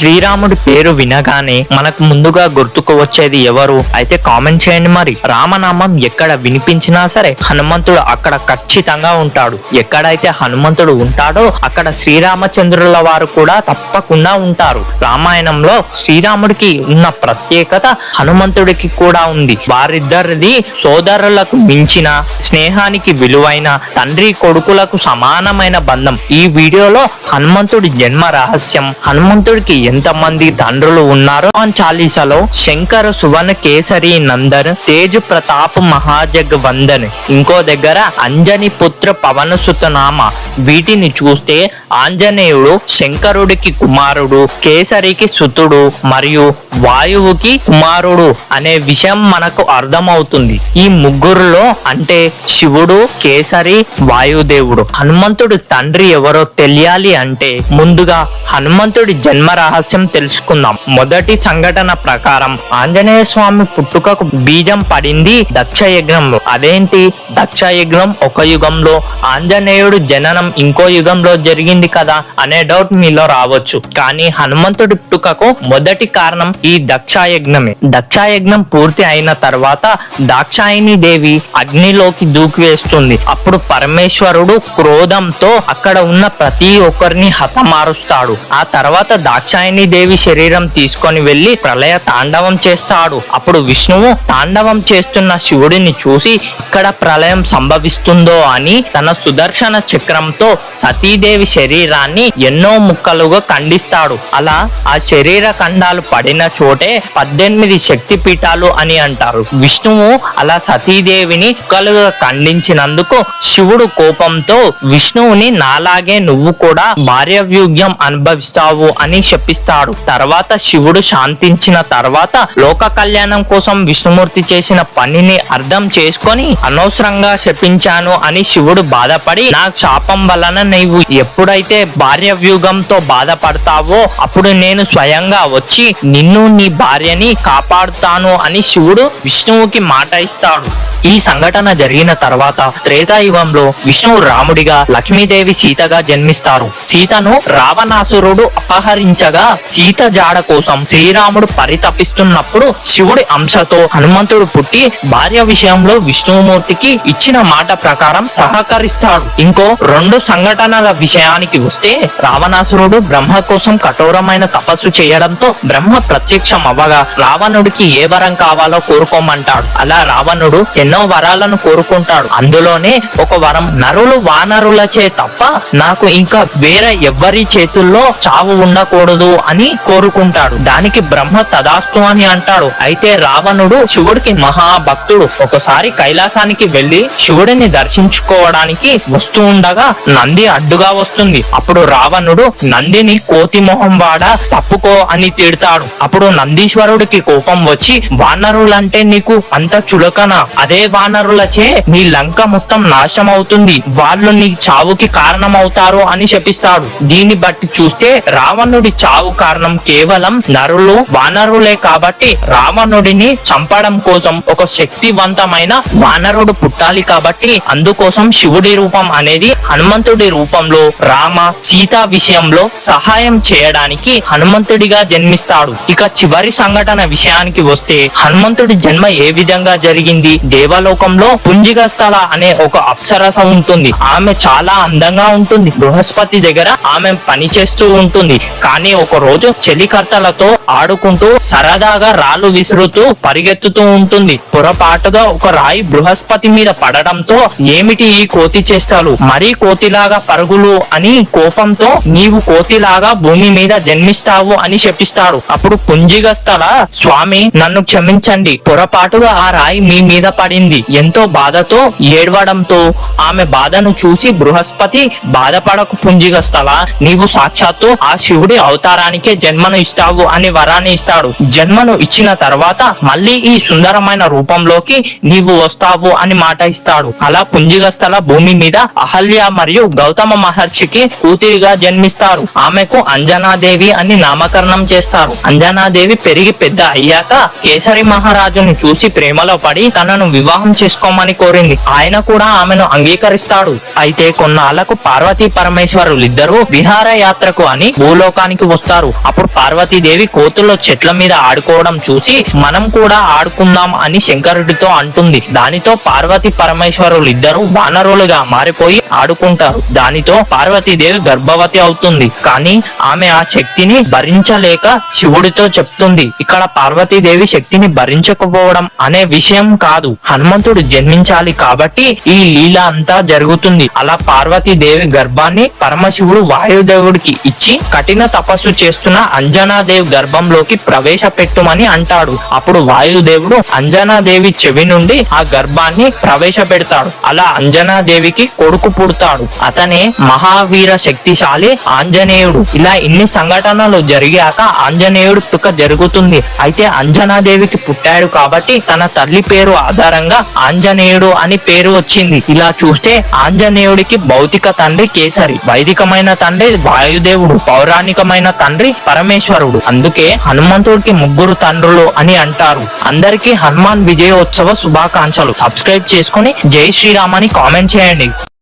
శ్రీరాముడి పేరు వినగానే మనకు ముందుగా గుర్తుకు వచ్చేది ఎవరు? అయితే కామెంట్ చేయండి మరి. రామనామం ఎక్కడ వినిపించినా సరే హనుమంతుడు అక్కడ ఖచ్చితంగా ఉంటాడు. ఎక్కడైతే హనుమంతుడు ఉంటాడో అక్కడ శ్రీరామచంద్రుల వారు కూడా తప్పకుండా ఉంటారు. రామాయణంలో శ్రీరాముడికి ఉన్న ప్రత్యేకత హనుమంతుడికి కూడా ఉంది. వారిద్దరిది సోదరులకు మించిన స్నేహానికి విలువైన తండ్రి కొడుకులకు సమానమైన బంధం. ఈ వీడియోలో హనుమంతుడి జన్మ రహస్యం హనుమంతుడికి ఎంతమంది తండ్రులు ఉన్నారో హనుమాన్ చాలీసాలో శంకర సువర్ణ కేసరి నందన్ తేజ్ ప్రతాప్ మహాజగ్ వందన్. ఇంకో దగ్గర అంజని పుత్ర పవన సుతనామ. వీటిని చూస్తే ఆంజనేయుడు శంకరుడికి కుమారుడు కేసరికి సుతుడు మరియు వాయువుకి కుమారుడు అనే విషయం మనకు అర్థమవుతుంది. ఈ ముగ్గురులో అంటే శివుడు కేసరి వాయుదేవుడు. హనుమంతుడి తండ్రి ఎవరో తెలియాలి అంటే ముందుగా హనుమంతుడి జన్మ రహస్యం తెలుసుకుందాం. మొదటి సంఘటన ప్రకారం ఆంజనేయ స్వామి పుట్టుకకు బీజం పడింది దక్ష యజ్ఞంలో అదేంటి? దక్ష యజ్ఞం ఒక యుగంలో ఆంజనేయుడు జననం ఇంకో యుగంలో జరిగింది కదా అనే డౌట్ మీలో రావచ్చు. కానీ హనుమంతుడి పుట్టుకకు మొదటి కారణం ఈ దక్షాయజ్ఞమే. దక్షాయజ్ఞం పూర్తి అయిన తర్వాత దాక్షాయిని దేవి అగ్నిలోకి దూకి వేస్తుంది. అప్పుడు పరమేశ్వరుడు క్రోధంతో అక్కడ ఉన్న ప్రతి ఒక్కరిని హతమారుస్తాడు. ఆ తర్వాత దాక్షాయిని దేవి శరీరం తీసుకొని వెళ్ళి ప్రళయ తాండవం చేస్తాడు. అప్పుడు విష్ణువు తాండవం చేస్తున్న శివుడిని చూసి ఇక్కడ ప్రళయం సంభవిస్తుందో అని తన సుదర్శన చక్రంతో సతీదేవి శరీరాన్ని ఎన్నో ముక్కలుగా ఖండిస్తాడు. అలా ఆ శరీర ఖండాలు పడిన చోటే పద్దెనిమిది శక్తి పీఠాలు అని అంటారు. విష్ణువు అలా సతీదేవిని ముక్కలుగా ఖండించినందుకు శివుడు కోపంతో విష్ణువుని నాలాగే నువ్వు కూడా భార్యవ్యూగ్యం అనుభవిస్తావు అని శపిస్తాడు తర్వాత శివుడు శాంతించిన తర్వాత లోక కళ్యాణం కోసం విష్ణుమూర్తి చేసిన పనిని అర్థం చేసుకొని అనవసరంగా శపించాను అని శివుడు బాధపడి నా శాపం వలన నీవు ఎప్పుడైతే భార్య వ్యూగంతో బాధపడతావో అప్పుడు నేను స్వయంగా వచ్చి నిన్ను నీ భార్యని కాపాడుతాను అని శివుడు విష్ణువుకి మాట ఇస్తాడు. ఈ సంఘటన జరిగిన తర్వాత త్రేతాయుగంలో విష్ణువు రాముడిగా లక్ష్మీదేవి సీతగా జన్మిస్తారు. సీతను రావణాసురుడు అపహరించగా సీత జాడ కోసం శ్రీరాముడు పరితపిస్తున్నప్పుడు శివుడి అంశతో హనుమంతుడు పుట్టి భార్య విషయంలో విష్ణుమూర్తికి ఇచ్చిన మాట ప్రకారం సహకరిస్తాడు. ఇంకో రెండు సంఘటనల విషయానికి వస్తే రావణాసురుడు బ్రహ్మ కోసం కఠోరమైన తపస్సు చేయడంతో బ్రహ్మ ప్రత్యక్షం అవ్వగా రావణుడికి ఏ వరం కావాలో కోరుకోమంటాడు. అలా రావణుడు ఎన్నో వరాలను కోరుకుంటాడు. అందులోనే ఒక వరం నరులు వానరులచే తప్ప నాకు ఇంకా వేరే ఎవ్వరి చేతుల్లో చావు ఉండకూడదు అని కోరుకుంటాడు. దానికి బ్రహ్మ తదాస్తు అని అంటాడు. అయితే రావణుడు శివుడికి మహాభక్తుడు. ఒకసారి కైలాసానికి వెళ్ళి శివుడిని దర్శించుకోవడానికి వస్తూ ఉండగా నంది అడ్డుగా వస్తుంది. అప్పుడు రావణుడు నందిని కోతి మొహం వాడ? తప్పుకో అని తిడతాడు. అప్పుడు నందీశ్వరుడికి కోపం వచ్చి వానరులంటే నీకు అంత చులకన? అదే వానరులచే నీ లంక మొత్తం నాశనం అవుతుంది వాళ్ళు నీ చావుకి కారణమవుతారు అని శపిస్తాడు. దీన్ని బట్టి చూస్తే రావణుడి చావు కారణం కేవలం నరులు వానరులే కాబట్టి రావణుడిని చంపడం కోసం ఒక శక్తివంతమైన వానరుడు పుట్టాలి కాబట్టి అందుకోసం శివుడి రూపం అనేది హనుమంతుడి రూపంలో రామ సీత విషయంలో సహాయం చేయడానికి హనుమంతుడిగా జన్మిస్తాడు. ఇక చివరి సంఘటన విషయానికి వస్తే హనుమంతుడి జన్మ ఏ విధంగా జరిగింది? దేవలోకంలో పుంజిగస్థల అనే ఒక అప్సరస ఉంటుంది. ఆమె చాలా అందంగా ఉంటుంది. బృహస్పతి దగ్గర ఆమె పని చేస్తూ ఉంటుంది. కానీ ఒక ఒక రోజు చెలికర్తలతో ఆడుకుంటూ సరదాగా రాళ్ళు విసురుతూ పరిగెత్తుతూ ఉంటుంది. పొరపాటుగా ఒక రాయి బృహస్పతి మీద పడడంతో ఏమిటి ఈ కోతి చేష్టాలు? మరీ కోతిలాగా పరుగులు అని కోపంతో నీవు కోతిలాగా భూమి మీద జన్మిస్తావు అని శపిస్తాడు అప్పుడు పుంజిగస్తల స్వామి నన్ను క్షమించండి. పొరపాటుగా ఆ రాయి మీ మీద పడింది. ఎంతో బాధతో ఏడవడంతో ఆమె బాధను చూసి బృహస్పతి బాధపడకు పుంజిగస్తల నీవు సాక్షాత్తు ఆ శివుడి అవతారానికే జన్మను ఇస్తావు అని వరాన్ని ఇస్తాడు. జన్మను ఇచ్చిన తర్వాత మళ్ళీ ఈ సుందరమైన రూపంలోకి నీవు వస్తావు అని మాట ఇస్తాడు. అలా పుంజిగస్థల భూమి మీద అహల్య మరియు గౌతమ మహర్షికి కూతురిగా జన్మిస్తారు. ఆమెకు అంజనాదేవి అని నామకరణం చేస్తారు. అంజనాదేవి పెరిగి పెద్ద అయ్యాక కేసరి మహారాజుని చూసి ప్రేమలో పడి తనను వివాహం చేసుకోమని కోరింది. ఆయన కూడా ఆమెను అంగీకరిస్తాడు. అయితే కొన్నాళ్ళకు పార్వతీ పరమేశ్వరులిద్దరూ విహార యాత్రకు అని భూలోకానికి వస్తారు. అప్పుడు పార్వతీదేవి కోతుల్లో చెట్ల మీద ఆడుకోవడం చూసి మనం కూడా ఆడుకుందాం అని శంకరుడితో అంటుంది. దానితో పార్వతి పరమేశ్వరులు ఇద్దరు వానరులుగా మారిపోయి ఆడుకుంటారు. దానితో పార్వతీదేవి గర్భవతి అవుతుంది. కానీ ఆమె ఆ శక్తిని భరించలేక శివుడితో చెప్తుంది. ఇక్కడ పార్వతీదేవి శక్తిని భరించకపోవడం అనే విషయం కాదు. హనుమంతుడు జన్మించాలి కాబట్టి ఈ లీల అంతా జరుగుతుంది. అలా పార్వతీదేవి గర్భాన్ని పరమశివుడు వాయుదేవుడికి ఇచ్చి కఠిన తపస్సు చేస్తున్న అంజనాదేవి గర్భంలోకి ప్రవేశపెట్టుమని అంటాడు. అప్పుడు వాయుదేవుడు అంజనాదేవి చెవి నుండి ఆ గర్భాన్ని ప్రవేశపెడతాడు. అలా అంజనాదేవికి కొడుకు పుడతాడు. అతనే మహావీర శక్తిశాలి ఆంజనేయుడు. ఇలా ఇన్ని సంఘటనలు జరిగాక ఆంజనేయుడు పుట్టుక జరుగుతుంది. అయితే అంజనాదేవికి పుట్టాడు కాబట్టి తన తల్లి పేరు ఆధారంగా ఆంజనేయుడు అని పేరు వచ్చింది. ఇలా చూస్తే ఆంజనేయుడికి భౌతిక తండ్రి కేసరి వైదికమైన తండ్రి వాయుదేవుడు పౌరాణికమైన తండ్రి పరమేశ్వరుడు. అందుకే హనుమంతుడికి ముగ్గురు తండ్రులు అని అంటారు. అందరికీ హనుమాన్ విజయోత్సవ శుభాకాంక్షలు. సబ్స్క్రైబ్ చేసుకొని జై శ్రీరామ్ అని కామెంట్ చేయండి.